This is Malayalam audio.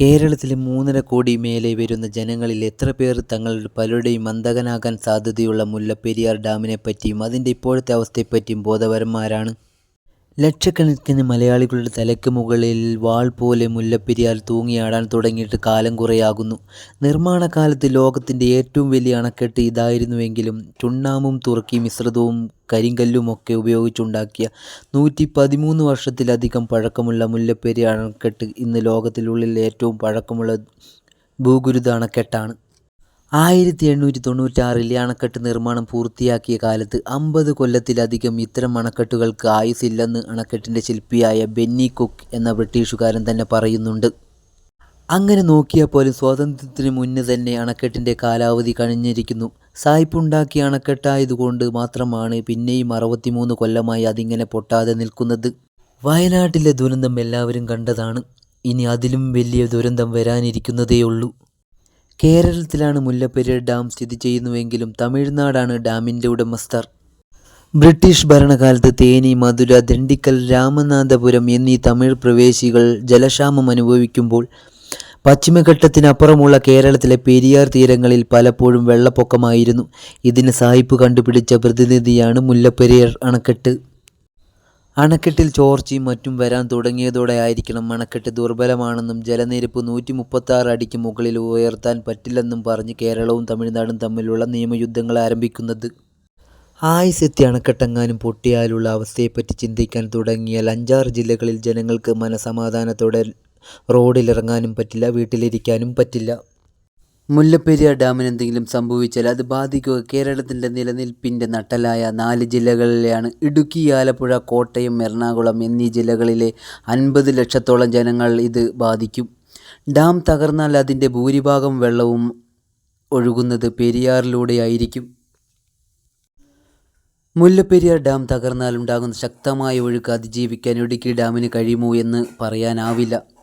കേരളത്തിലെ മൂന്നര കോടി മേലെ വരുന്ന ജനങ്ങളിൽ എത്ര പേർ തങ്ങളുടെ പലരുടെയും മന്ദകനാകാൻ സാധ്യതയുള്ള മുല്ലപ്പെരിയാർ ഡാമിനെപ്പറ്റിയും അതിന്റെ ഇപ്പോഴത്തെ അവസ്ഥയെപ്പറ്റിയും ബോധവാന്മാരാണ്. ലക്ഷക്കണക്കിന് മലയാളികളുടെ തലയ്ക്ക് മുകളിൽ വാൾ പോലെ മുല്ലപ്പെരിയാർ തൂങ്ങിയാടാൻ തുടങ്ങിയിട്ട് കാലം കുറയാകുന്നു നിർമ്മാണകാലത്ത് ലോകത്തിന്റെ ഏറ്റവും വലിയ അണക്കെട്ട് ഇതായിരുന്നുവെങ്കിലും ചുണ്ണാമ്പും തുർക്കി മിശ്രിതവും കരിങ്കല്ലുമൊക്കെ ഉപയോഗിച്ചുണ്ടാക്കിയ നൂറ്റി പതിമൂന്ന് വർഷത്തിലധികം പഴക്കമുള്ള മുല്ലപ്പെരിയാർ അണക്കെട്ട് ഇന്ന് ലോകത്തിനുള്ളിൽ ഏറ്റവും പഴക്കമുള്ള ഭൂഗുരുത അണക്കെട്ടാണ്. ആയിരത്തി എണ്ണൂറ്റി തൊണ്ണൂറ്റാറിൽ ഈ അണക്കെട്ട് നിർമ്മാണം പൂർത്തിയാക്കിയ കാലത്ത് അമ്പത് കൊല്ലത്തിലധികം ഇത്തരം അണക്കെട്ടുകൾക്ക് ആയുസില്ലെന്ന് അണക്കെട്ടിന്റെ ശില്പിയായ ബെന്നി കുക്ക് എന്ന ബ്രിട്ടീഷുകാരൻ തന്നെ പറയുന്നുണ്ട്. അങ്ങനെ നോക്കിയാൽ പോലും സ്വാതന്ത്ര്യത്തിന് മുന്നേ തന്നെ അണക്കെട്ടിന്റെ കാലാവധി കഴിഞ്ഞിരിക്കുന്നു. സായിപ്പുണ്ടാക്കിയ അണക്കെട്ടായതുകൊണ്ട് മാത്രമാണ് പിന്നെയും അറുപത്തിമൂന്ന് കൊല്ലമായി അതിങ്ങനെ പൊട്ടാതെ നിൽക്കുന്നത്. വയനാട്ടിലെ ദുരന്തം എല്ലാവരും കണ്ടതാണ്. ഇനി അതിലും വലിയ ദുരന്തം വരാനിരിക്കുന്നതേയുള്ളൂ. കേരളത്തിലാണ് മുല്ലപ്പെരിയാർ ഡാം സ്ഥിതി ചെയ്യുന്നുവെങ്കിലും തമിഴ്നാടാണ് ഡാമിന്റെ ഉടമസ്ഥർ. ബ്രിട്ടീഷ് ഭരണകാലത്ത് തേനി, മധുര, ദിണ്ടിക്കൽ രാമനാഥപുരം എന്നീ തമിഴ് പ്രവേശികൾ ജലക്ഷാമം അനുഭവിക്കുമ്പോൾ പശ്ചിമഘട്ടത്തിനപ്പുറമുള്ള കേരളത്തിലെ പെരിയാർ തീരങ്ങളിൽ പലപ്പോഴും വെള്ളപ്പൊക്കമായിരുന്നു. ഇതിന് സായിപ്പ് കണ്ടുപിടിച്ച പ്രതിനിധിയാണ് മുല്ലപ്പെരിയാർ അണക്കെട്ട്. അണക്കെട്ടിൽ ചോർച്ചയും മറ്റും വരാൻ തുടങ്ങിയതോടെയായിരിക്കണം അണക്കെട്ട് ദുർബലമാണെന്നും ജലനിരപ്പ് നൂറ്റി നൂറ്റിമുപ്പത്താറ് അടിക്ക് മുകളിൽ ഉയർത്താൻ പറ്റില്ലെന്നും പറഞ്ഞ് കേരളവും തമിഴ്നാടും തമ്മിലുള്ള നിയമയുദ്ധങ്ങൾ ആരംഭിക്കുന്നത്. ആയുസെത്തി അണക്കെട്ടെങ്ങാനും പൊട്ടിയാലുള്ള അവസ്ഥയെപ്പറ്റി ചിന്തിക്കാൻ തുടങ്ങിയാൽ അഞ്ചാറ് ജില്ലകളിൽ ജനങ്ങൾക്ക് മനസമാധാനത്തോടെ റോഡിലിറങ്ങാനും പറ്റില്ല, വീട്ടിലിരിക്കാനും പറ്റില്ല. മുല്ലപ്പെരിയാർ ഡാമിന് എന്തെങ്കിലും സംഭവിച്ചാൽ അത് ബാധിക്കുക കേരളത്തിന്റെ നിലനിൽപ്പിന്റെ നട്ടലായ നാല് ജില്ലകളിലെയാണ് ഇടുക്കി, ആലപ്പുഴ, കോട്ടയം, എറണാകുളം എന്നീ ജില്ലകളിലെ അൻപത് ലക്ഷത്തോളം ജനങ്ങൾ ഇത് ബാധിക്കും. ഡാം തകർന്നാൽ അതിന്റെ ഭൂരിഭാഗം വെള്ളവും ഒഴുകുന്നത് പെരിയാറിലൂടെയായിരിക്കും. മുല്ലപ്പെരിയാർ ഡാം തകർന്നാലുണ്ടാകുന്ന ശക്തമായ ഒഴുക്ക് അതിജീവിക്കാൻ ഇടുക്കി ഡാമിന് കഴിയുമോ എന്ന് പറയാനാവില്ല.